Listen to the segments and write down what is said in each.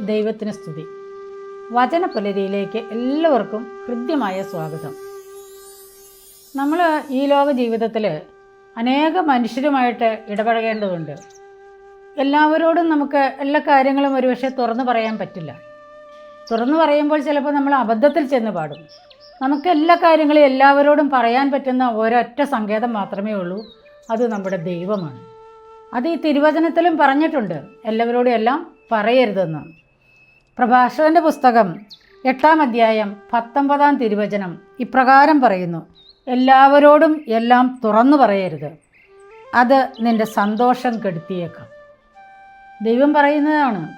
ദൈവത്തിന് സ്തുതി. വചനപുലരിയിലേക്ക് എല്ലാവർക്കും ഹൃദ്യമായ സ്വാഗതം. നമ്മൾ ഈ ലോക ജീവിതത്തിൽ അനേക മനുഷ്യരുമായിട്ട് ഇടപഴകേണ്ടതുണ്ട്. എല്ലാവരോടും നമുക്ക് എല്ലാ കാര്യങ്ങളും ഒരുപക്ഷെ തുറന്നു പറയാൻ പറ്റില്ല. തുറന്നു പറയുമ്പോൾ ചിലപ്പോൾ നമ്മൾ അബദ്ധത്തിൽ ചെന്ന് പാടും. നമുക്ക് എല്ലാ കാര്യങ്ങളും എല്ലാവരോടും പറയാൻ പറ്റുന്ന ഒരൊറ്റ സങ്കേതം മാത്രമേ ഉള്ളൂ. അത് നമ്മുടെ ദൈവമാണ്. അത് ഈ തിരുവചനത്തിലും പറഞ്ഞിട്ടുണ്ട്. എല്ലാവരോടും എല്ലാം പറയരുതെന്ന്. പ്രഭാഷകന്റെ പുസ്തകം എട്ടാം അധ്യായം പത്തൊമ്പതാം തിരുവചനം ഇപ്രകാരം പറയുന്നു. എല്ലാവരോടും എല്ലാം തുറന്നു പറയരുത്. അത് നിന്റെ സന്തോഷം കെടുത്തിയേക്കാം. ദൈവം പറയുന്നതാണ്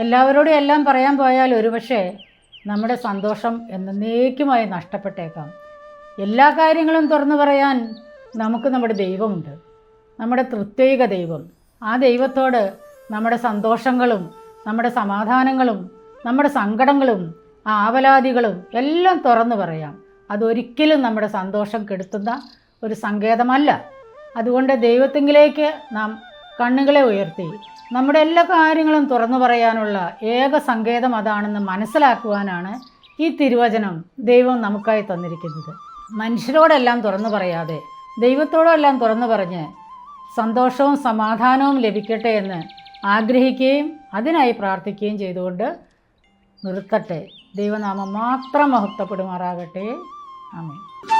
എല്ലാവരോടും എല്ലാം പറയാൻ പോയാൽ ഒരുപക്ഷെ നമ്മുടെ സന്തോഷം എന്നേക്കുമായി നഷ്ടപ്പെട്ടേക്കാം. എല്ലാ കാര്യങ്ങളും തുറന്നു പറയാൻ നമുക്ക് നമ്മുടെ ദൈവമുണ്ട്. നമ്മുടെ തൃത്വിക ദൈവം. ആ ദൈവത്തോട് നമ്മുടെ സന്തോഷങ്ങളും നമ്മുടെ സമാധാനങ്ങളും നമ്മുടെ സങ്കടങ്ങളും ആവലാതികളും എല്ലാം തുറന്നു പറയാം. അതൊരിക്കലും നമ്മുടെ സന്തോഷം കെടുത്തുന്ന ഒരു സങ്കേതമല്ല. അതുകൊണ്ട് ദൈവത്തിങ്കിലേക്ക് നാം കണ്ണുകളെ ഉയർത്തി നമ്മുടെ എല്ലാ കാര്യങ്ങളും തുറന്നു പറയാനുള്ള ഏക സങ്കേതം അതാണെന്ന് മനസ്സിലാക്കുവാനാണ് ഈ തിരുവചനം ദൈവം നമുക്കായി തന്നിരിക്കുന്നത്. മനുഷ്യരോടെല്ലാം തുറന്നു പറയാതെ ദൈവത്തോടെല്ലാം തുറന്നു പറഞ്ഞ് സന്തോഷവും സമാധാനവും ലഭിക്കട്ടെ എന്ന് ആഗ്രഹിക്കുകയും അതിനായി പ്രാർത്ഥിക്കുകയും ചെയ്തുകൊണ്ട് നിർത്തട്ടെ. ദൈവനാമം മാത്രം മഹത്വപ്പെടുമാറാകട്ടെ. ആമേൻ.